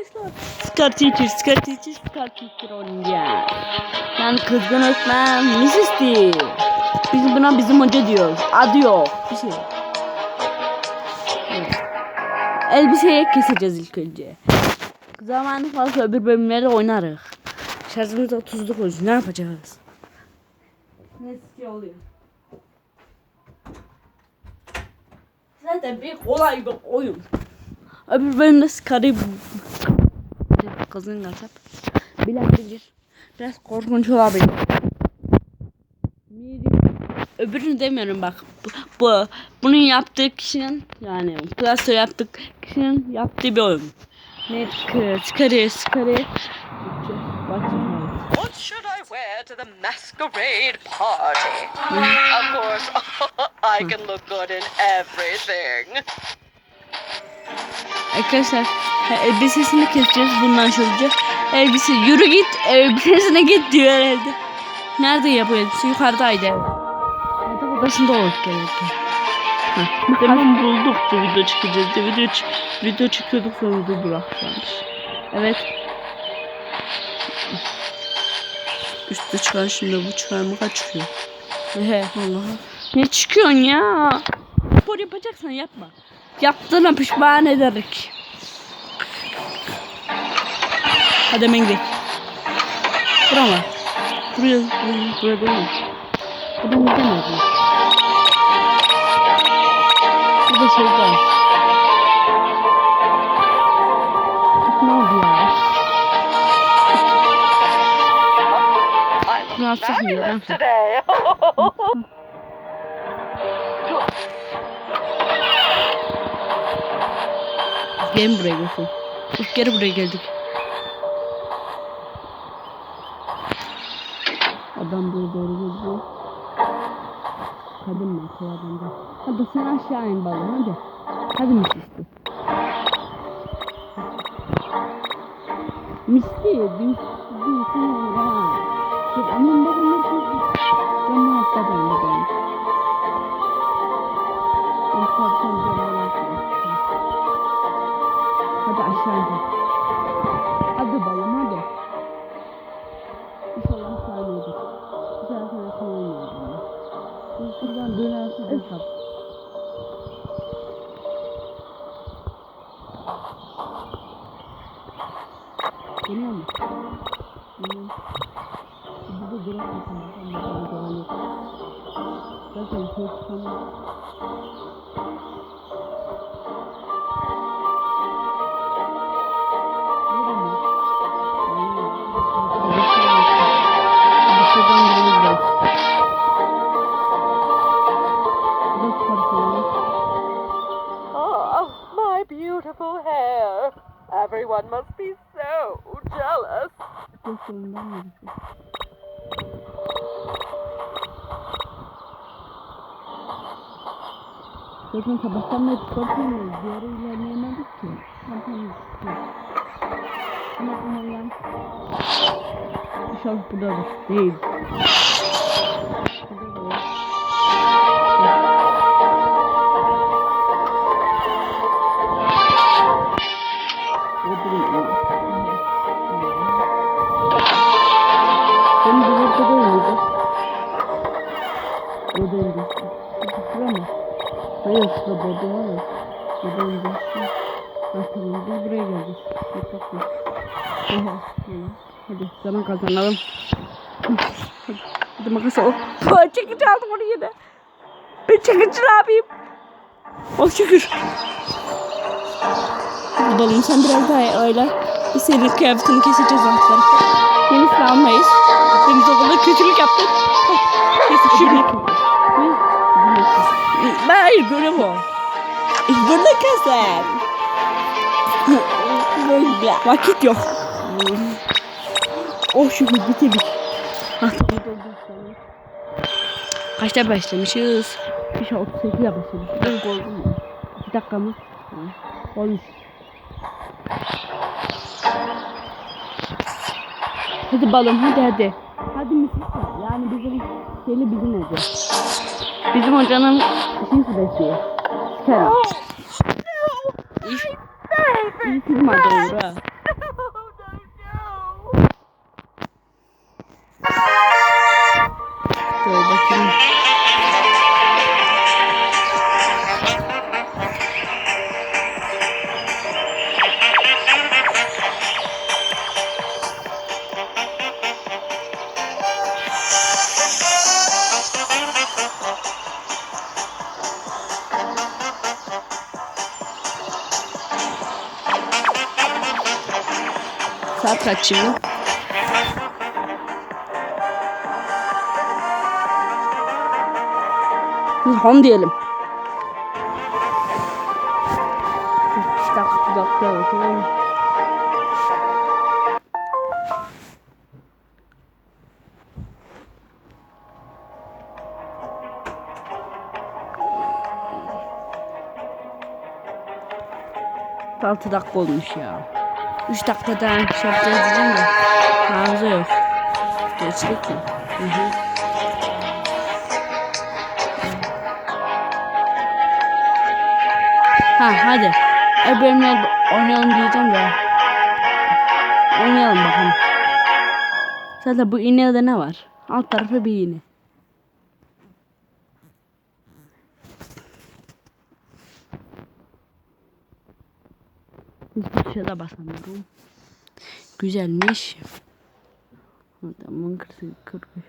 arkadaşlar. Scar Teacher, Scar Teacher, Scar Teacher oynayacağız. Yani kızgın öğretmen Mrs. Biz buna bizim hoca diyoruz. Adı yok. Bir şey. Evet. Elbiseyi keseceğiz ilk önce. Zamanı fazla öbür bölümlerde oynarız. Şarjımız 30'luk olsun. Ne yapacağız? Ne oluyor? Zaten bir kolay bir oyun. Öbür bölümde Scar'ı kızın kasap. Bilen bilir. Biraz korkunç olabilir. Öbürünü demiyorum bak. Bu, bu bunun yaptığı kişinin yani klasör yaptık kişinin yaptığı bir oyun. Ne Scar'ı Scar'ı What should I wear to the masquerade party? of course, I can look good in everything. Arkadaşlar ha, elbisesini keseceğiz bundan olacak. Elbise yürü git elbisesine git diyor herhalde. Nerede yapıyor elbise? Yukarıdaydı. Yatak odasında olur gerekli. Hemen bulduk da video çıkacağız diye video, video çıkıyorduk sonra video bırakacağız. Evet. Üstte çıkan şimdi bu çıkar mı kaç çıkıyor? He Allah'ım. Ne çıkıyorsun ya? Spor yapacaksan yapma. Yaptığına pişman ederik. Hadi hemen gel. Bura mı? Buraya, buraya, buraya mi? Buradan gidemedim. Burada şey var. Ne oldu ya? Ne yapacak mı ya? fabulous today. Gelin buraya. İlk kere buraya geldik. Adam buraya doğru geliyor. Kadın mı? Kız adam da. Hadi sen aşağı in balım hadi. Hadi Misli. Misli. Biz buradan dönersin de kap. Geliyor mu? Geliyor. Burada et. Zaten şey çıkamıyor. Gökyüzünden mi gidiyor? Zaten sabahtan beri. Bir ara ilerleyemedik ki. Zaten Ama umarım İnşallah buradadır. Değil. Ha tamam biz buraya geldik. Yatak mı? Hadi zaman kazanalım. Hadi, hadi makas al. Çekici aldım onu yine. Ben çekici ne yapayım? Oh şükür. Balım sen biraz daha öyle. Biz senin kıyafetini keseceğiz altları. Yenisini almayız. Deniz okulda kötülük yaptık. Kesin şimdi. Hayır görev. Burada keser. Böyle. Vakit yok. Oh şükür bitirdik. Ah, Kaçta başlamışız? Bir şey 38'e başlamışız. Oldu mu? 2 dakika mı? Olmuş. Hadi balım hadi hadi. Hadi misafir. Yani bizim şeyli bizim hoca. Bizim hocanın şey süresi. Sikerim. İyi, iyi film adı kaç şimdi? Home diyelim. Altı dakika olmuş ya. Üç dakikada şey yapacağız diyeceğim de. Mağaza yok. Geçtik mi? Hı hı. Ha hadi. E benimle oynayalım diyeceğim de. Oynayalım bakalım. Zaten bu iğnede ne var? Alt tarafı bir iğne. Hiçbir tuşa da basamıyorum. Güzelmiş. Adamın 43.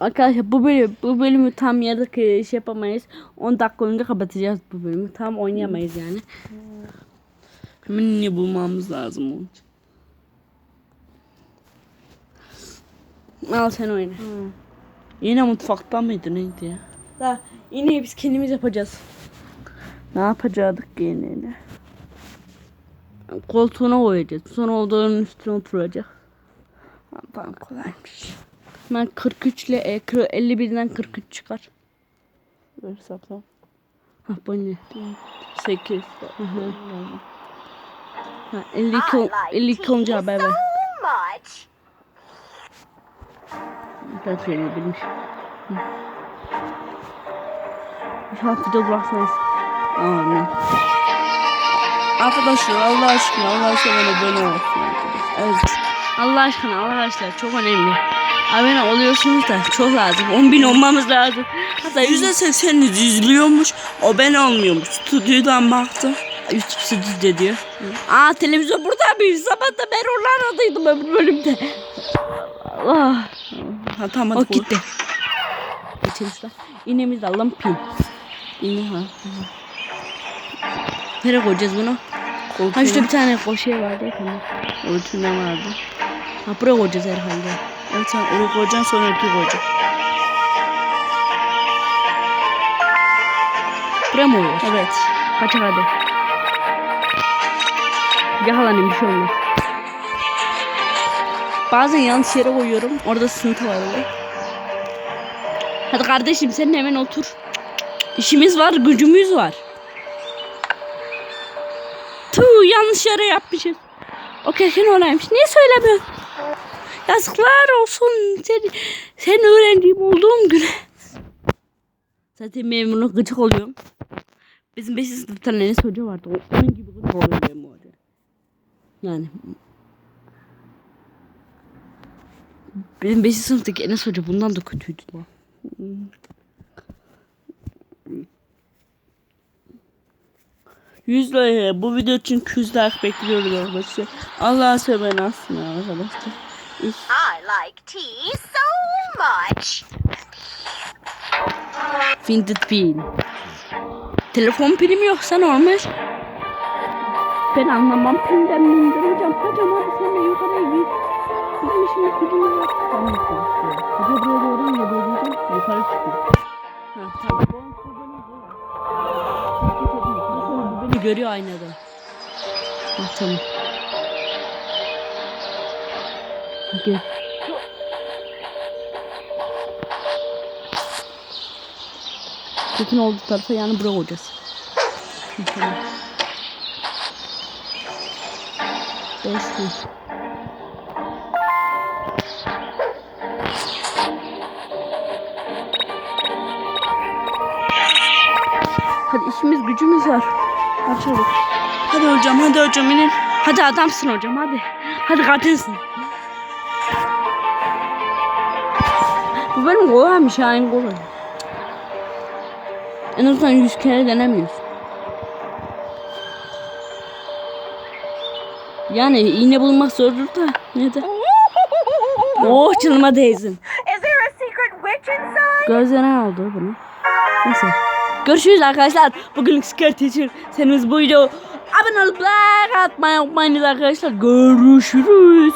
Arkadaşlar bu bölüm bu bölümü tam yarıda şey yapamayız. 10 dakika önce kapatacağız bu bölümü. Tam oynayamayız yani. Ne bulmamız lazım onun için. Al sen oyna. Yine mutfakta mıydı neydi ya? Da yine biz kendimiz yapacağız. Ne yapacaktık yine? Koltuğuna koyacağız. Sonra odanın üstüne oturacak. Tamam kolaymış. Ben 43 ile e, kırk- 51'den 43 çıkar. Böyle hesapla. Ha bu ne? 8. Hı hı. Ha 52 ol- 52 olunca haber ver. Ben söyleyebilmiş. İnşallah video bırakmayız. Amin. Arkadaşlar Allah aşkına Allah aşkına abone arkadaşlar. Evet. Allah aşkına arkadaşlar çok önemli. Abone oluyorsunuz da çok lazım. 10 bin olmamız lazım. Hatta yüzde 80'iniz izliyormuş. O ben olmuyormuş. Stüdyodan baktım. YouTube stüdyo diyor. Aa televizyon burada bir zamanda ben onlar adıydım öbür bölümde. Allah. Ha tamam O hadi koy. gitti. Geçelim şuradan. İğnemizi de alalım pin. İğne ha. Nereye koyacağız bunu? Ha şurada bir tane şey vardı ya tamam. Ölçüne vardı. Ha buraya koyacağız herhalde. Evet sen onu koyacaksın sonra ötü koyacaksın. Buraya mı koyuyoruz? Evet. Kaçak hadi. Yakalanayım bir şey olmaz. Bazen yanlış yere koyuyorum. Orada sıkıntı var öyle. Hadi kardeşim sen hemen otur. İşimiz var, gücümüz var. Tuh yanlış yere yapmışız. O kesin olaymış. Niye söylemiyorsun? Yazıklar olsun. Sen, sen öğrencim olduğum güne. Zaten memnunum gıcık oluyorum. Bizim 5. sınıfta Enes Hoca vardı. O- Onun gibi gıcık oluyorum benim hoca. Yani. Benim 5. sınıftaki Enes Hoca bundan da kötüydü lan. Yüz like bu video için 100 like bekliyoruz arkadaşlar. Allah'a seven aslında arkadaşlar. I like tea so much. Vinted pin. Telefon pilim yoksa normal. Ben anlamam pinden hadi sen de yukarıya git. Bizim işimiz gücümüz var. Tamam. Hoca buraya doğru mu. Yukarı çıkıyor. Ha tamam. Görüyor aynada. Ha tamam. Gel. Bütün olduğu tarafa yani buraya koyacağız. Hı, Tamam. Beş mi? Hadi işimiz gücümüz var. Hadi çabuk. Hadi hocam hadi hocam inin. Hadi adamsın hocam hadi. Hadi kadınsın. Bu benim kolaymış ha en kolay. En azından yüz kere denemiyorsun. Yani iğne bulmak zordur da ne de. Oh canıma değsin. Is there a secret witch inside? Gözlerine aldı bunu. Neyse. Görüşürüz arkadaşlar. Bugünlük Scare Teacher serimiz buydu. Abone olup like atmayı unutmayınız arkadaşlar. Görüşürüz.